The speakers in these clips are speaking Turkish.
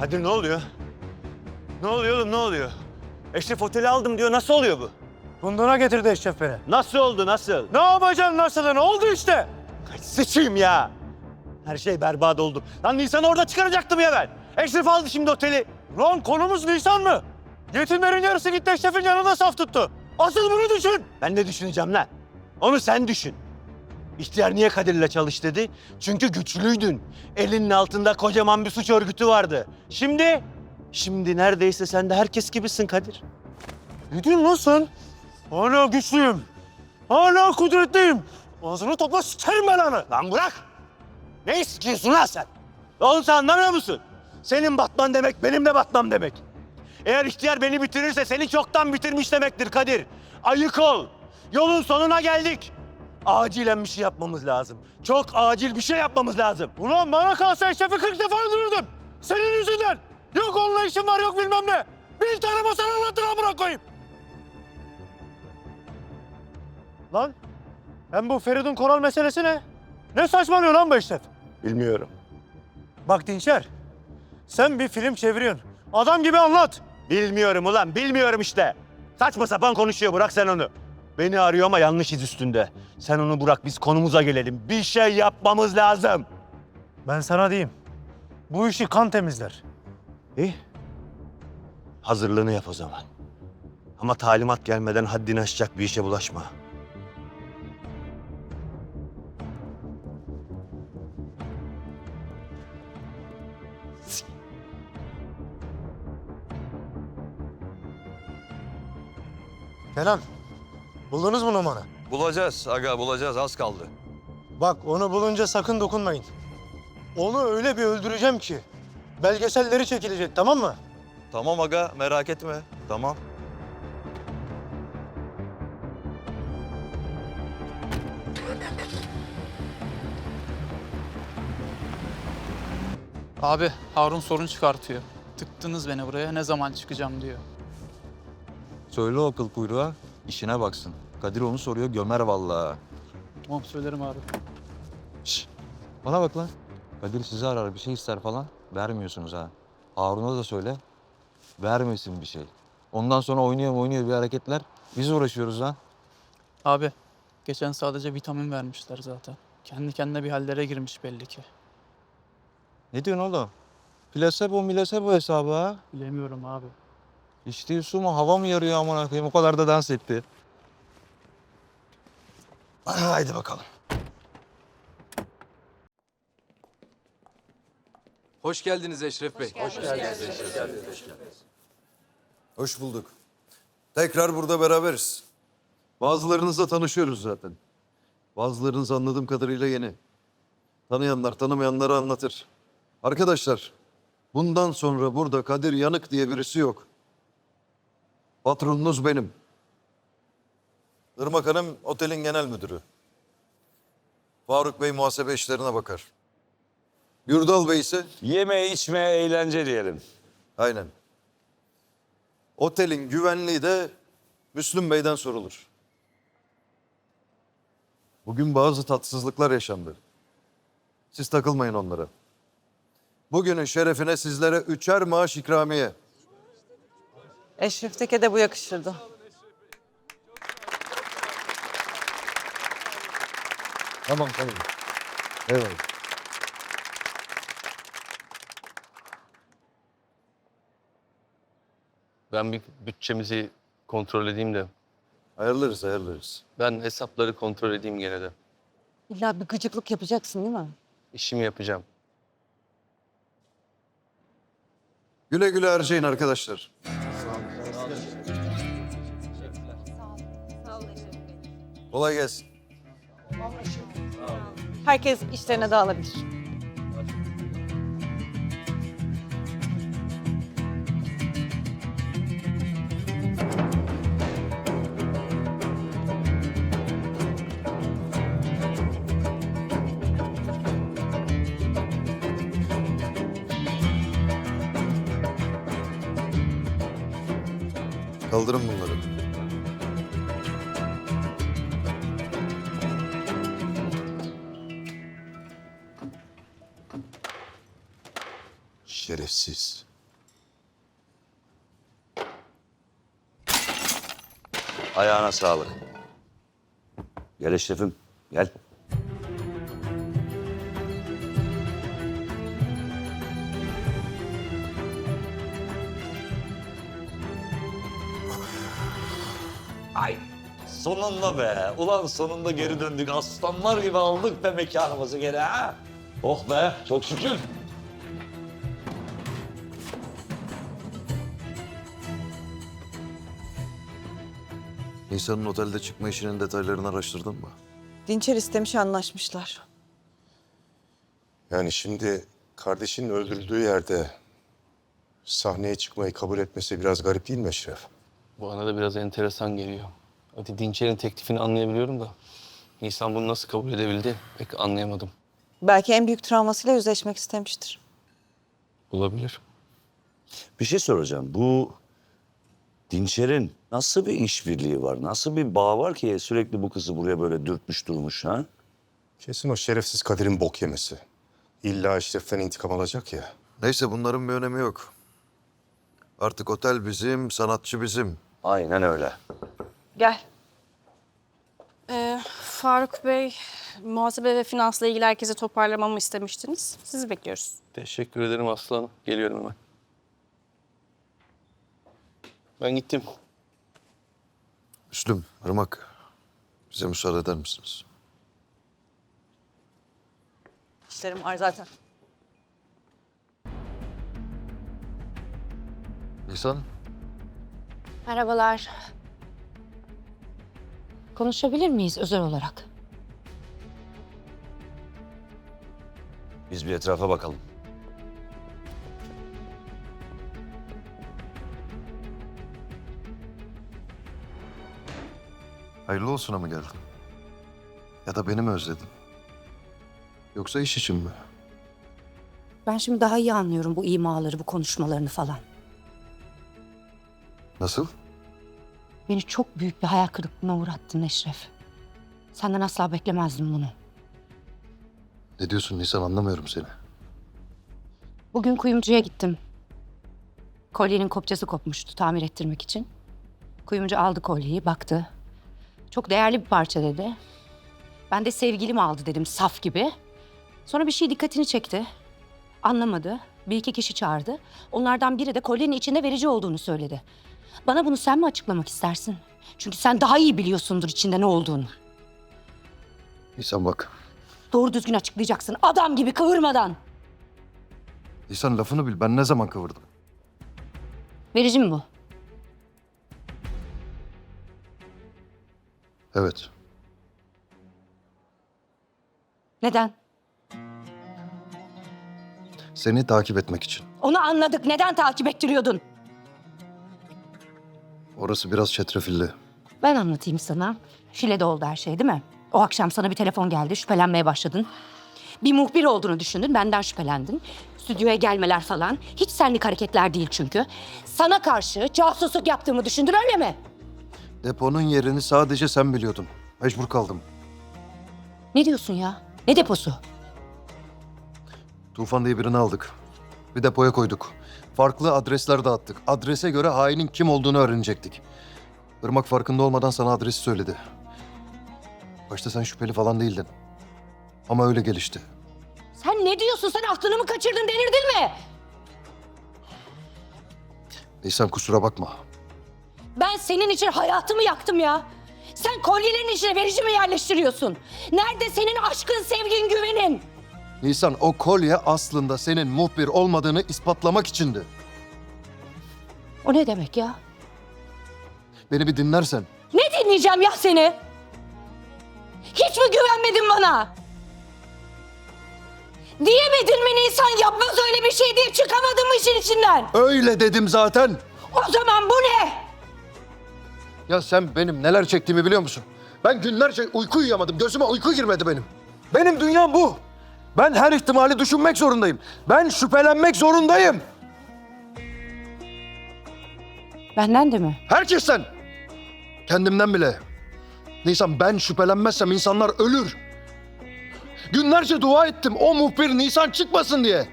Kadir ne oluyor? Ne oluyor oğlum ne oluyor? Eşref oteli aldım diyor. Nasıl oluyor bu? Kunduna getirdi Eşref beni. Nasıl oldu nasıl? Ne yapacaksın nasıl? Ne oldu işte? Ay, Sıçayım ya. Her şey berbat oldu. Lan Nisan'ı orada çıkaracaktım ya ben. Eşref aldı şimdi oteli. Lan konumuz Nisan mı? Yetimlerin yarısı gitti Eşref'in yanında saf tuttu. Asıl bunu düşün. Ben ne düşüneceğim lan? Onu sen düşün. İhtiyar niye Kadir'le çalış dedi? Çünkü güçlüydün. Elinin altında kocaman bir suç örgütü vardı. Şimdi, şimdi neredeyse sen de herkes gibisin Kadir. Ne diyorsun lan sen? Hala güçlüyüm. Hala kudretliyim. Ağzını topla sikerim ben anı. Lan bırak! Ne istiyorsun lan sen? Oğlum sen anlamıyor musun? Senin batman demek benim de batmam demek. Eğer ihtiyar beni bitirirse seni çoktan bitirmiş demektir Kadir. Ayık ol. Yolun sonuna geldik. Acilen bir şey yapmamız lazım. Çok acil bir şey yapmamız lazım. Ulan bana kalsa Eşref'i 40 defa öldürürdüm. Senin yüzünden. Yok onunla işim var yok bilmem ne. Bir tane masal anlattın amına koyayım. Lan hem bu Feridun Koral meselesi ne? Ne saçmalıyor lan bu Eşref? Bilmiyorum. Bak Dinçer, sen bir film çeviriyorsun. Adam gibi anlat. Bilmiyorum ulan bilmiyorum işte. Saçma sapan konuşuyor bırak sen onu. Beni arıyor ama yanlış iz üstünde. Sen onu bırak biz konumuza gelelim. Bir şey yapmamız lazım. Ben sana diyeyim. Bu işi kan temizler. İyi. Hazırlığını yap o zaman. Ama talimat gelmeden haddini aşacak bir işe bulaşma. Kenan, buldunuz mu numaranı? Bulacağız aga bulacağız az kaldı. Bak onu bulunca sakın dokunmayın. Onu öyle bir öldüreceğim ki belgeselleri çekilecek tamam mı? Tamam aga merak etme. Tamam. Abi Harun sorun çıkartıyor. Tıktınız beni buraya ne zaman çıkacağım diyor. Söyle o kıl kuyruğa işine baksın. Kadir onu soruyor gömer vallahi. Tamam söylerim abi. Şş, bana bak lan. Kadir sizi arar bir şey ister falan vermiyorsunuz ha. Harun'a da söyle vermesin bir şey. Ondan sonra oynuyor oynuyor bir hareketler. Biz uğraşıyoruz lan. Abi geçen sadece vitamin vermişler zaten. Kendi kendine bir hallere girmiş belli ki. Ne diyorsun oğlum? Plasebo milasebo hesabı ha. Bilemiyorum abi. İçtiği su mu hava mı yarıyor amına koyayım o kadar da dans etti. Haydi bakalım. Hoş geldiniz Eşref Bey. Hoş, Hoş bulduk. Tekrar burada beraberiz. Bazılarınızla tanışıyoruz zaten. Bazılarınız anladığım kadarıyla yeni. Tanıyanlar tanımayanları anlatır. Arkadaşlar, bundan sonra burada Kadir Yanık diye birisi yok. Patronunuz benim. Irmak Hanım otelin genel müdürü. Faruk Bey muhasebe işlerine bakar. Gürdal Bey ise Yeme içme eğlence diyelim. Aynen. Otelin güvenliği de Müslüm Bey'den sorulur. Bugün bazı tatsızlıklar yaşandı. Siz takılmayın onlara. Bugünün şerefine sizlere üçer maaş ikramiye. Eşref Tek'e de bu yakışırdı. Tamam tamam. Eyvallah. Ben bir bütçemizi kontrol edeyim de. Ayarlarız ayarlarız. Ben hesapları kontrol edeyim gene de. İlla bir gıcıklık yapacaksın değil mi? İşimi yapacağım. Güle güle harcayın arkadaşlar. Kolay gelsin. Herkes işlerine dağılabilir. Sağlık. Gel Eşref'im, gel. Ay sonunda be. Ulan sonunda geri döndük. Aslanlar gibi aldık be mekanımızı geri ha. Oh be çok şükür. Nisan'ın otelde çıkma işinin detaylarını araştırdın mı? Dinçer istemiş anlaşmışlar. Yani şimdi kardeşinin öldürüldüğü yerde sahneye çıkmayı kabul etmesi biraz garip değil mi Eşref? Bana da biraz enteresan geliyor. Hadi Dinçer'in teklifini anlayabiliyorum da Nisan bunu nasıl kabul edebildi pek anlayamadım. Belki en büyük travmasıyla yüzleşmek istemiştir. Olabilir. Bir şey soracağım. Bu Dinçer'in nasıl bir işbirliği var? Nasıl bir bağ var ki sürekli bu kızı buraya böyle dürtmüş durmuş ha? Kesin o şerefsiz Kadir'in bok yemesi. İlla Eşref'ten intikam alacak ya. Neyse bunların bir önemi yok. Artık otel bizim, sanatçı bizim. Aynen öyle. Gel. Ee, Faruk Bey, muhasebe ve finansla ilgili herkese toparlamamı istemiştiniz. Sizi bekliyoruz. Teşekkür ederim aslanım. Geliyorum hemen. Ben gittim. Müslüm, Irmak. Bize müsaade eder misiniz? İşlerim var zaten. Nisan, Merhabalar. Konuşabilir miyiz özel olarak? Biz bir etrafa bakalım. Hayırlı olsuna mı geldin? Ya da beni mi özledin? Yoksa iş için mi? Ben şimdi daha iyi anlıyorum bu imaları, bu konuşmalarını falan. Nasıl? Beni çok büyük bir hayal kırıklığına uğrattın Eşref. Senden asla beklemezdim bunu. Ne diyorsun Nisan anlamıyorum seni. Bugün kuyumcuya gittim. Kolyenin kopçası kopmuştu tamir ettirmek için. Kuyumcu aldı kolyeyi, baktı. Çok değerli bir parça dedi. Ben de sevgilim aldı dedim saf gibi. Sonra bir şey dikkatini çekti. Anlamadı. Bir iki kişi çağırdı. Onlardan biri de kolyenin içinde verici olduğunu söyledi. Bana bunu sen mi açıklamak istersin? Çünkü sen daha iyi biliyorsundur içinde ne olduğunu. Nisan bak. Doğru düzgün açıklayacaksın. Adam gibi kıvırmadan. Nisan lafını bil. Ben ne zaman kıvırdım? Verici mi bu? Evet. Neden? Seni takip etmek için. Onu anladık. Neden takip ettiriyordun? Orası biraz çetrefilli. Ben anlatayım sana. Şile'de oldu her şey değil mi? O akşam sana bir telefon geldi. Şüphelenmeye başladın. Bir muhbir olduğunu düşündün. Benden şüphelendin. Stüdyoya gelmeler falan. Hiç senlik hareketler değil çünkü. Sana karşı casusluk yaptığımı düşündün öyle mi? Deponun yerini sadece sen biliyordun. Mecbur kaldım. Ne diyorsun ya? Ne deposu? Tufan diye birini aldık. Bir depoya koyduk. Farklı adresler dağıttık. Adrese göre hainin kim olduğunu öğrenecektik. Irmak farkında olmadan sana adresi söyledi. Başta sen şüpheli falan değildin. Ama öyle gelişti. Sen ne diyorsun? Sen aklını mı kaçırdın delirdin mi? Nisan kusura bakma. Ben senin için hayatımı yaktım ya. Sen kolyelerin içine verici mi yerleştiriyorsun? Nerede senin aşkın, sevgin, güvenin? Nisan o kolye aslında senin muhbir olmadığını ispatlamak içindi. O ne demek ya? Beni bir dinlersen. Ne dinleyeceğim ya seni? Hiç mi güvenmedin bana? Diyemedin mi Nisan yapmaz öyle bir şey diye çıkamadım mı işin içinden? Öyle dedim zaten. O zaman bu ne? Ya sen benim neler çektiğimi biliyor musun? Ben günlerce uyku uyuyamadım. Gözüme uyku girmedi benim. Benim dünyam bu. Ben her ihtimali düşünmek zorundayım. Ben şüphelenmek zorundayım. Benden de mi? Herkesten. Kendimden bile. Nisan ben şüphelenmezsem insanlar ölür. Günlerce dua ettim o muhbir Nisan çıkmasın diye.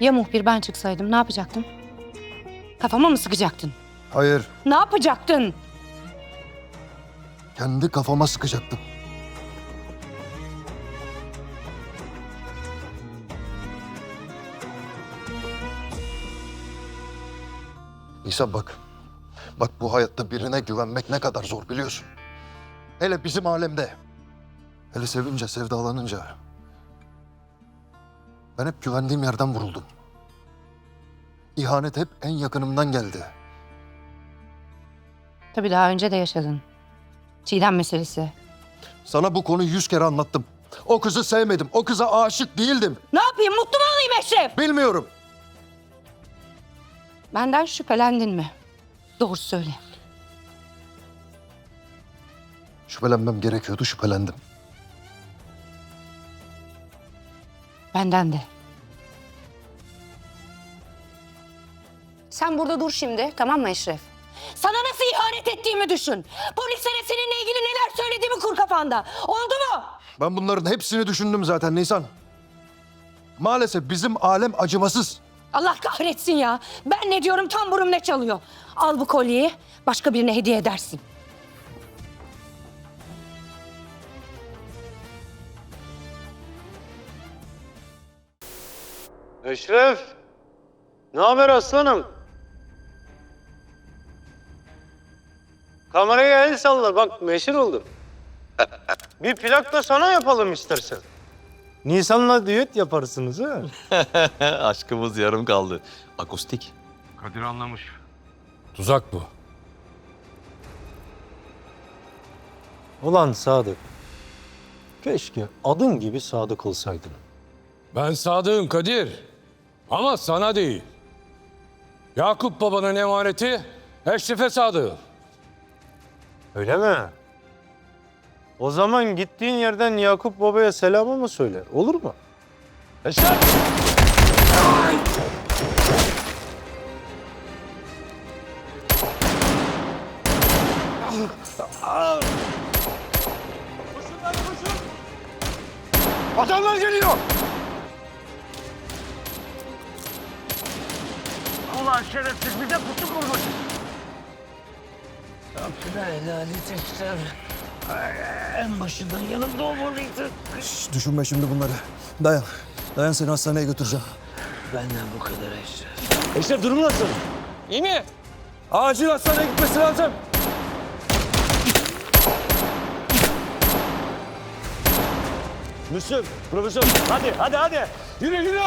Ya muhbir ben çıksaydım ne yapacaktın? Kafama mı sıkacaktın? Hayır. Ne yapacaktın? Kendi kafama sıkacaktım. İsa bak. Bak bu hayatta birine güvenmek ne kadar zor biliyorsun. Hele bizim alemde. Hele sevince, sevdalanınca. Ben hep güvendiğim yerden vuruldum. İhanet hep en yakınımdan geldi. Tabii daha önce de yaşadın. Çiğdem meselesi. Sana bu konuyu yüz kere anlattım. O kızı sevmedim. O kıza aşık değildim. Ne yapayım mutlu mu olayım Eşref? Bilmiyorum. Benden şüphelendin mi? Doğru söyle. Şüphelenmem gerekiyordu, şüphelendim. Benden de. Sen burada dur şimdi tamam mı Eşref? Sana nasıl ihanet ettiğimi düşün. Polislere seninle ilgili neler söylediğimi kur kafanda. Oldu mu? Ben bunların hepsini düşündüm zaten Nisan. Maalesef bizim alem acımasız. Allah kahretsin ya. Ben ne diyorum tam burum ne çalıyor. Al bu kolyeyi başka birine hediye edersin. Eşref! Ne haber aslanım? Kameraya el salla bak meşhur oldum. Bir plak da sana yapalım istersen. Nisan'la düet yaparsınız ha. Aşkımız yarım kaldı. Akustik. Kadir anlamış. Tuzak bu. Ulan Sadık. Keşke adın gibi sadık olsaydın. Ben sadığım Kadir. Ama sana değil. Yakup babanın emaneti Eşref'e sadığı. Öyle mi? O zaman gittiğin yerden Yakup Baba'ya selamı mı söyle? Olur mu? Eşref! Adamlar geliyor! Ulan şerefsiz bize pusu kurmuş. Şş, düşünme şimdi bunları. Dayan. Dayan seni hastaneye götüreceğim. Eşref durum nasıl? İyi mi? Acil hastaneye gitmesi lazım. Müslüm, profesör hadi hadi hadi. Yürü yürü.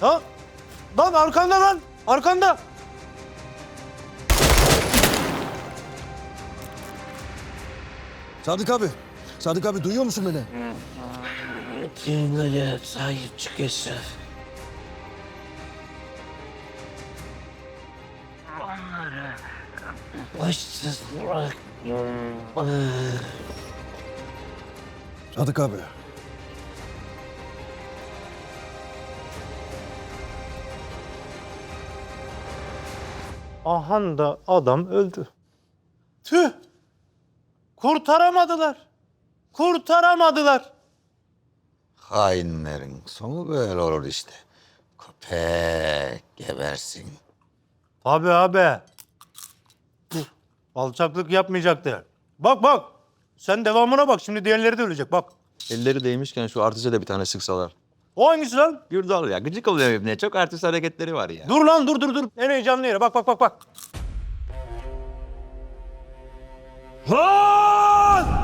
Ha? Lan arkanda lan. Arkanda. Sadık abi. Sadık abi duyuyor musun beni? Cingale sahip çık Eşref. Onları başsız bırak. Sadık abi. Ahan da adam öldü. Tüh. Kurtaramadılar. Kurtaramadılar. Hainlerin sonu böyle olur işte. Köpek gebersin. Tabii abi. Alçaklık yapmayacaktı. Bak bak. Sen devamına bak. Şimdi diğerleri de ölecek. Bak. Elleri değmişken şu artiste de bir tane sıksalar. O hangisi lan? Gürdal ya gıcık oluyor evine. Çok artist hareketleri var ya. Dur lan dur dur dur. En heyecanlı yere. Bak bak bak bak. Lan!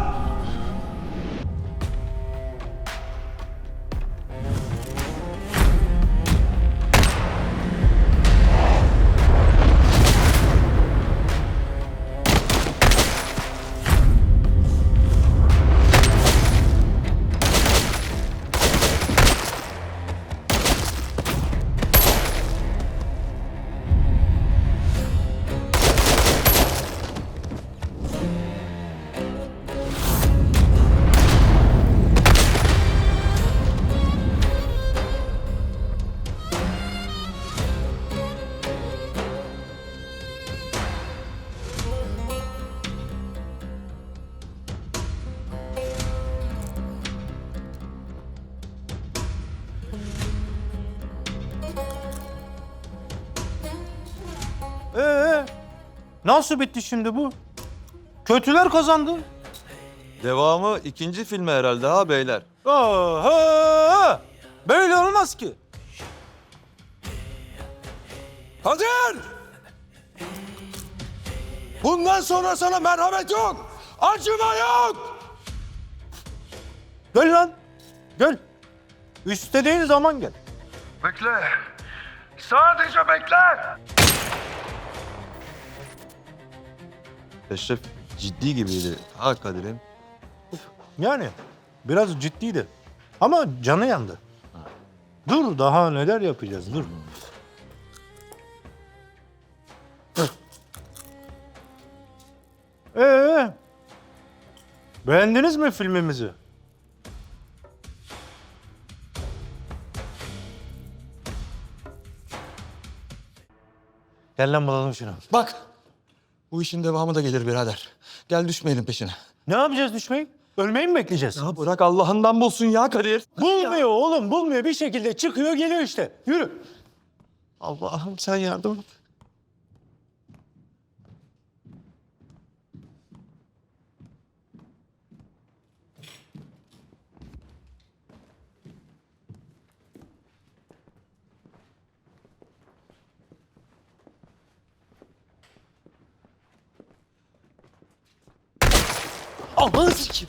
Ee, Nasıl bitti şimdi bu? Kötüler kazandı. Devamı ikinci filme herhalde ha beyler. Oha! Böyle olmaz ki. Kadir! Bundan sonra sana merhamet yok. Acıma yok. Gel lan. Gel. İstediğin zaman gel. Bekle. Sadece bekle. Eşref ciddi gibiydi ha Kadir'im. Yani biraz ciddiydi. Ama canı yandı. Dur daha neler yapacağız dur. Ee, beğendiniz mi filmimizi? Gel lan bulalım şunu. Bak bu işin devamı da gelir birader. Gel düşmeyelim peşine. Ne yapacağız düşmeyi? Ölmeyi mi bekleyeceğiz? Ya bırak Allah'ından bulsun ya Kadir. Bulmuyor oğlum bulmuyor. Bir şekilde çıkıyor geliyor işte. Yürü. Allah'ım sen yardım et. Aman sikim.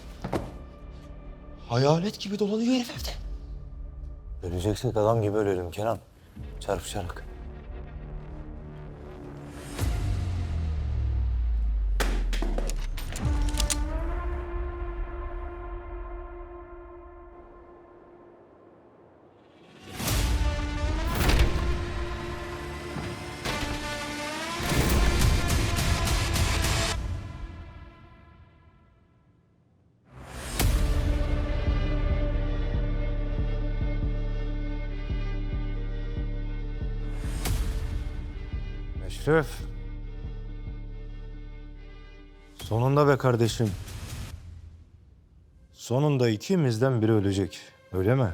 Hayalet gibi dolanıyor herif evde. Öleceksek adam gibi ölelim Kenan. Çarpışarak. Eşref. Sonunda be kardeşim. Sonunda ikimizden biri ölecek. Öyle mi?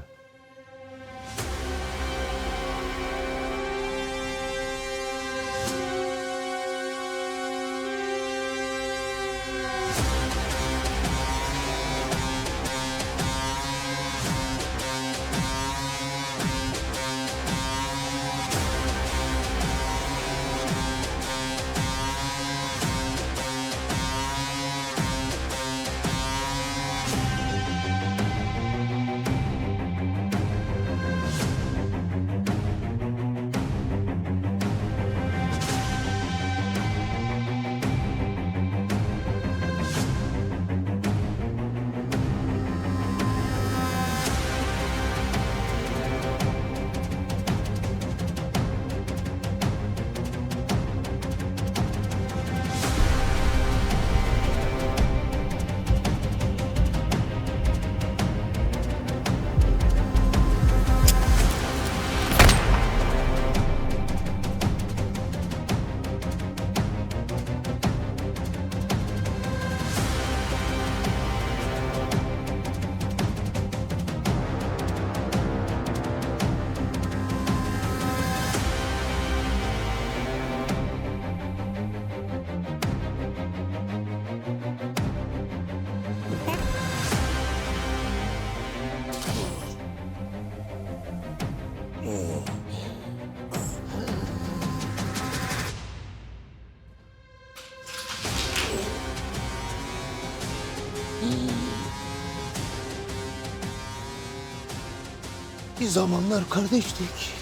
Bir zamanlar kardeştik.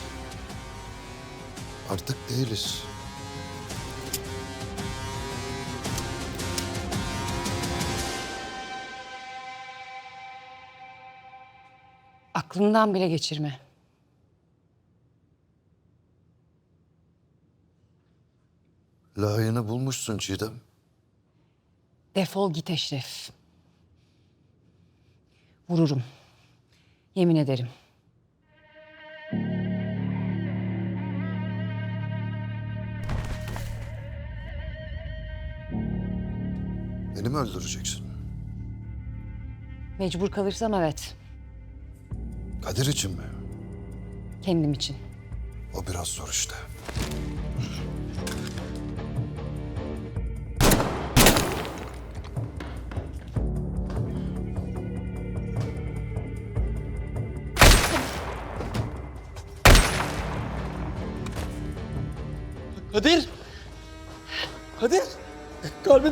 Artık değiliz. Aklından bile geçirme. Layığını bulmuşsun Çiğdem. Defol git Eşref. Vururum. Yemin ederim. Kendini mi öldüreceksin? Mecbur kalırsam evet. Kadir için mi? Kendim için. O biraz zor işte. Kadir! Kadir! Kalbim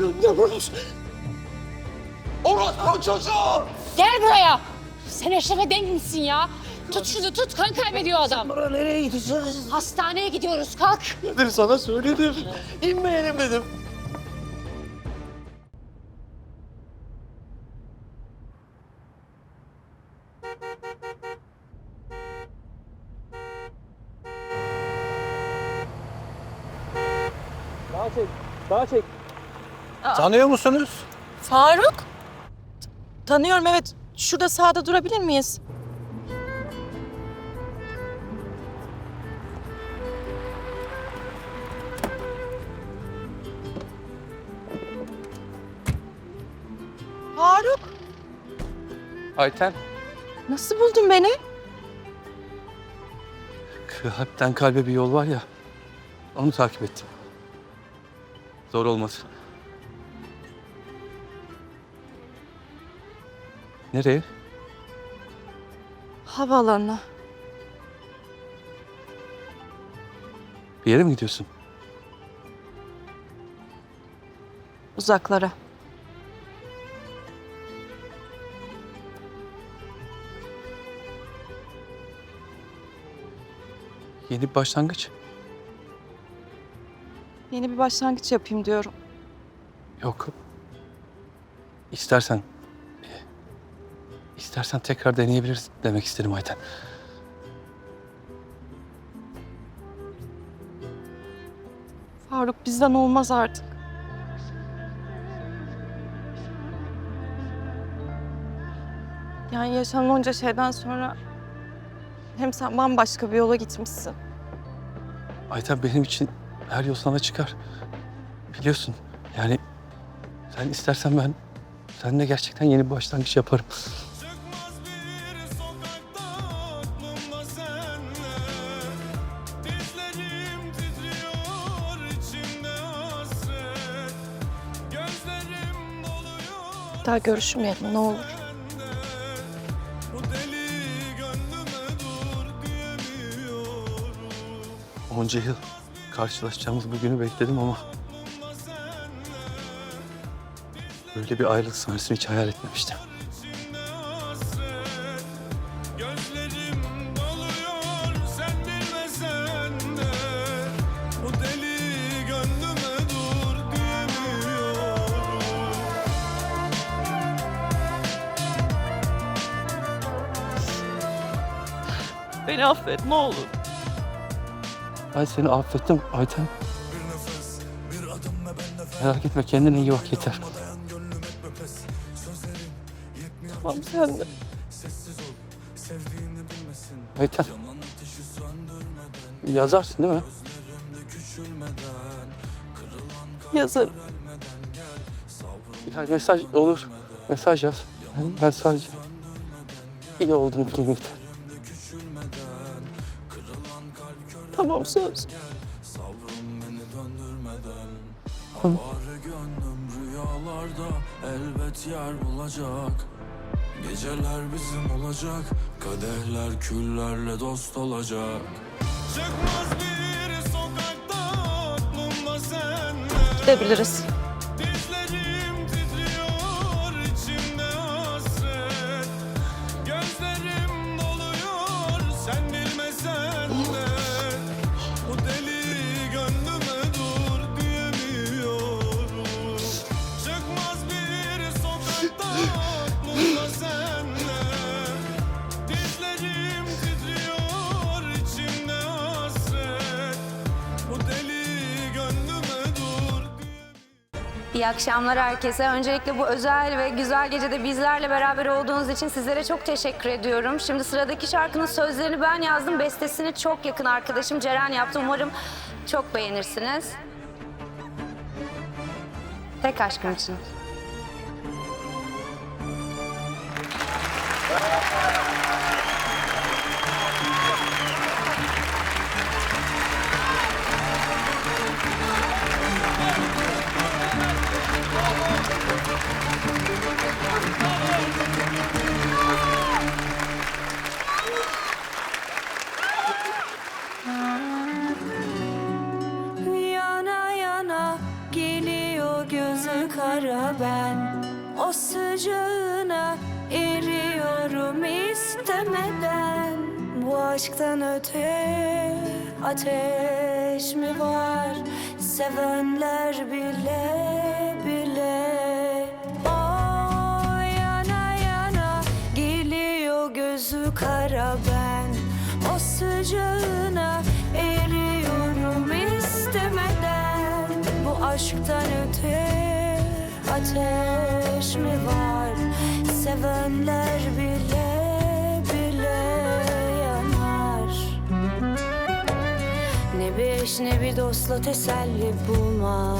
Vurmuş. Orospu çocuğu! Gel buraya. Sen Eşref'e denk misin ya? Tut şunu tut kan kaybediyor adam. Nereye gideceğiz? Hastaneye gidiyoruz kalk. Kadir sana söyledim. İnmeyelim dedim. Tanıyor musunuz? Faruk? Tanıyorum evet. Şurada sağda durabilir miyiz? Faruk, Ayten, nasıl buldun beni? kalpten kalbe bir yol var ya. Onu takip ettim. Zor olmaz. Nereye? Havaalanına. Bir yere mi gidiyorsun? Uzaklara. Yeni bir başlangıç. Yeni bir başlangıç yapayım diyorum. Yok. İstersen... istersen tekrar deneyebiliriz demek istedim Ayten. Faruk bizden olmaz artık. Yani yaşanan onca şeyden sonra hem sen bambaşka bir yola gitmişsin. Ayten benim için her yol sana çıkar. Biliyorsun yani sen istersen ben seninle gerçekten yeni bir başlangıç yaparım. Daha görüşmeyelim ne olur. Onca yıl karşılaşacağımız bu günü bekledim ama... Böyle bir ayrılık sahnesini hiç hayal etmemiştim. Beni affet ne olur. Ben seni affettim Ayten. Merak etme kendine iyi bak yeter. Tamam sen de. Ayten. Yazarsın değil mi? Yazarım. Yani mesaj olur. Mesaj yaz. Ben, sadece iyi olduğunu bileyim Tamam söz. Rüyalarda elbet yer bulacak Geceler bizim olacak Kadehler küllerle dost olacak Çıkmaz bir sokakta aklımda sen Gidebiliriz. Akşamlar herkese. Öncelikle bu özel ve güzel gecede bizlerle beraber olduğunuz için sizlere çok teşekkür ediyorum. Şimdi sıradaki şarkının sözlerini ben yazdım. Bestesini çok yakın arkadaşım Ceren yaptı. Umarım çok beğenirsiniz. Tek aşkım için. Sevenler bile bile O yana yana geliyor gözü kara ben. O sıcağına eriyorum istemeden. Bu aşktan öte ateş mi var? Sevenler bile Ne bir eş ne bir dostla teselli bulmam.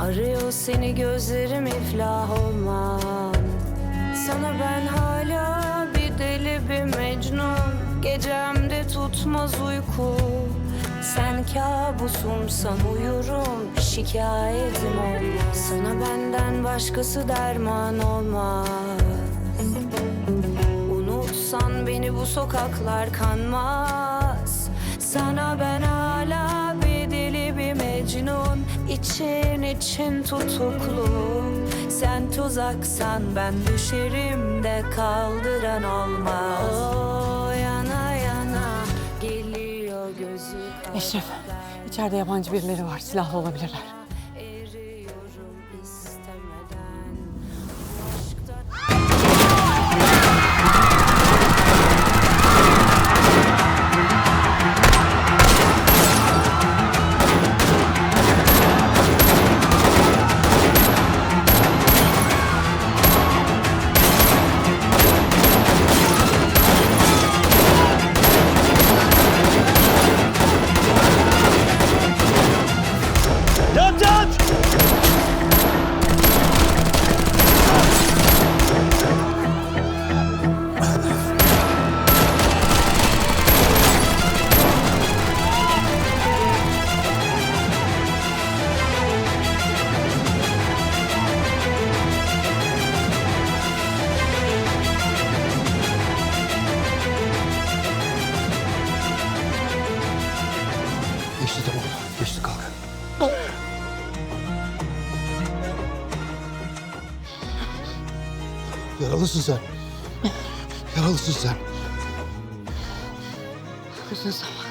Arıyor seni gözlerim iflah olmam. Sana ben hala bir deli bir mecnun. Gecemde tutmaz uyku. Sen kabusumsan uyurum Şikayetim olmaz. Sana benden başkası derman olmaz. Unutsan beni bu sokaklar kanmaz Sana ben hala bir deli bir mecnun için için tutuklu Sen tuzaksan ben düşerim de kaldıran olmaz O yana yana geliyor gözü Eşref, içeride yabancı birileri var. Silahlı olabilirler. Yaralısın sen. Yaralısın sen. Uzun zaman